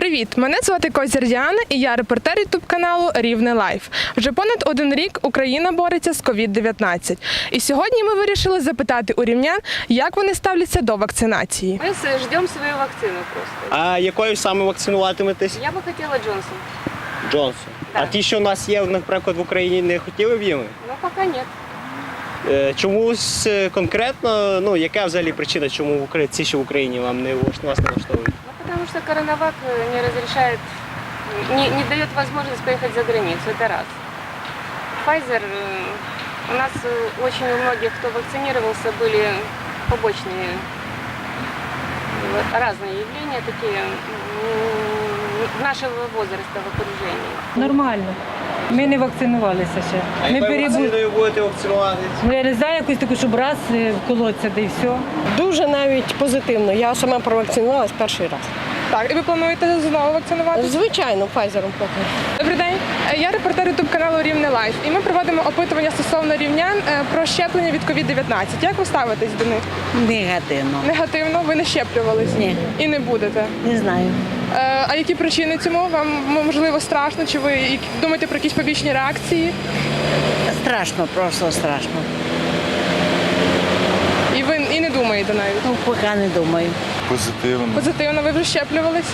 Привіт! Мене звати Козір Діана і я репортер ютуб каналу Рівне Лайф. Вже понад один рік Україна бореться з COVID-19. І сьогодні ми вирішили запитати у рівнян, як вони ставляться до вакцинації. Мы с- ждем свою вакцину просто. А якою саме вакцинуватиметесь? Я бы хотела Джонсон, Джонсон. Да. А ті, що у нас є, наприклад, в Україні, не хотіли б їм? но пока нет. Е, Чомусь конкретно, ну яка взагалі причина, чому в Україні ці, що в Україні вам не влаштовують? Ну, потому что коронавак э, не разрешает, не, не дает возможность поехать за границу, это раз. Pfizer, э, у нас э, очень у многих, кто вакцинировался, были побочные э, разные явления, такие м, нашего возраста в окружении. Нормально. Ми не вакцинувалися ще. А Ми якою перебу... вакциною будете вакцинуватись? Ну, я не знаю, якусь таку, щоб раз е, вколоться, де й все. Дуже навіть позитивно. Я сама провакцинувалась перший раз. Так, і ви плануєте знову вакцинувати? Звичайно, Пфайзером поки. Добрий день. Е, Я репортер ютуб каналу Рівне Лайф. І ми проводимо опитування стосовно рівнян е, про щеплення від COVID-19. Як ви ставитесь до них? Негативно. Негативно, ви не щеплювались? Ні. І не будете. Не знаю. Е, А які причини цьому? Вам можливо страшно? Чи ви думаєте про якісь побічні реакції? Страшно, просто страшно. І ви і не думаєте навіть? Ну, поки не думаю. Позитивно. Позитивно, ви вже щеплювались?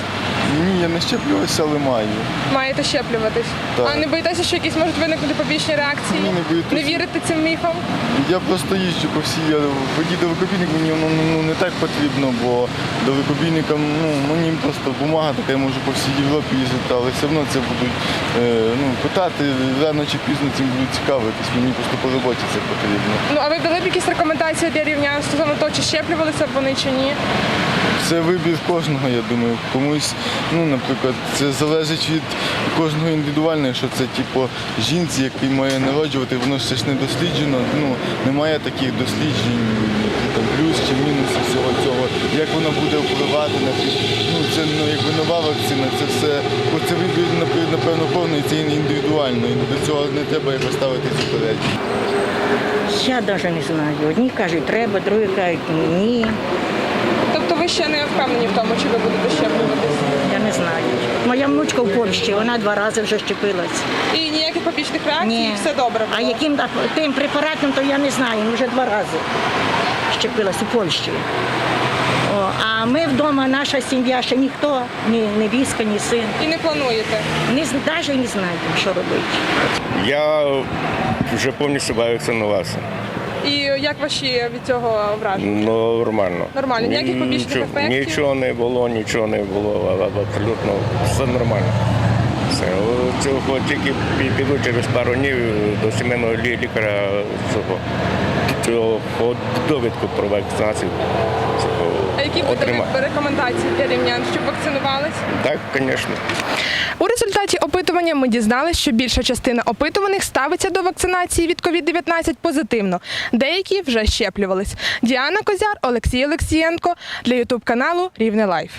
Ні, я не щеплювався, але маю. Маєте щеплюватись. Так. А не боїтеся, що якісь можуть виникнути побічні реакції? Ні, не боюся. Не вірите цим міфам? Я просто їжджу по всій я водій далекобійник мені воно ну, не так потрібно, бо далекобійникам ну, мені просто бумага така, я можу по всій Європі їздити, але все одно це будуть е, ну, питати рано чи пізно цим будуть цікавитись. Мені просто по роботі це потрібно. Ну а ви дали б якісь рекомендації для рівнян стосовно того, чи щеплювалися б вони чи ні? Це вибір кожного, я думаю. Комусь, ну, наприклад, це залежить від кожного індивідуально, що це типу жінці, який має народжувати, воно все ж не досліджено. Ну, немає таких досліджень, які там плюс чи мінус всього цього. Як воно буде впливати на ну, це ну, якби нова вакцина, це все, бо це вибір, напевно, кожний, це індивідуально. І до цього не треба якось ставити суперечки. Я навіть не знаю. Одні кажуть, треба, другі кажуть, ні. Тобто ви ще не впевнені в тому, чи ви будете щеплюватись? Я не знаю. Моя внучка в Польщі, вона два рази вже щепилась. І ніяких побічних реакцій, Ні. все добре. А яким тим препаратом, то я не знаю. Вже два рази щепилась у Польщі. А ми вдома, наша сім'я, ще ніхто, ні невістка, ні син. І не плануєте. Не, навіть не знаємо, що робити. Я вже повністю вакцинувався. І як ваші від цього враження? Ну, нормально. Нормально, ніяких побічних Нічого- ефектів? Нічого не було, нічого не було, абсолютно все нормально. Все. Цього тільки піду через пару днів до сімейного лікаря цього, цього довідку про вакцинацію. Цього, А які будуть рекомендації для рівнян, щоб вакцинувались? Так, звісно. У результаті опитування ми дізналися, що більша частина опитуваних ставиться до вакцинації від COVID-19 позитивно. Деякі вже щеплювались. Діана Козяр, Олексій Олексієнко для ютуб каналу Рівне Лайф.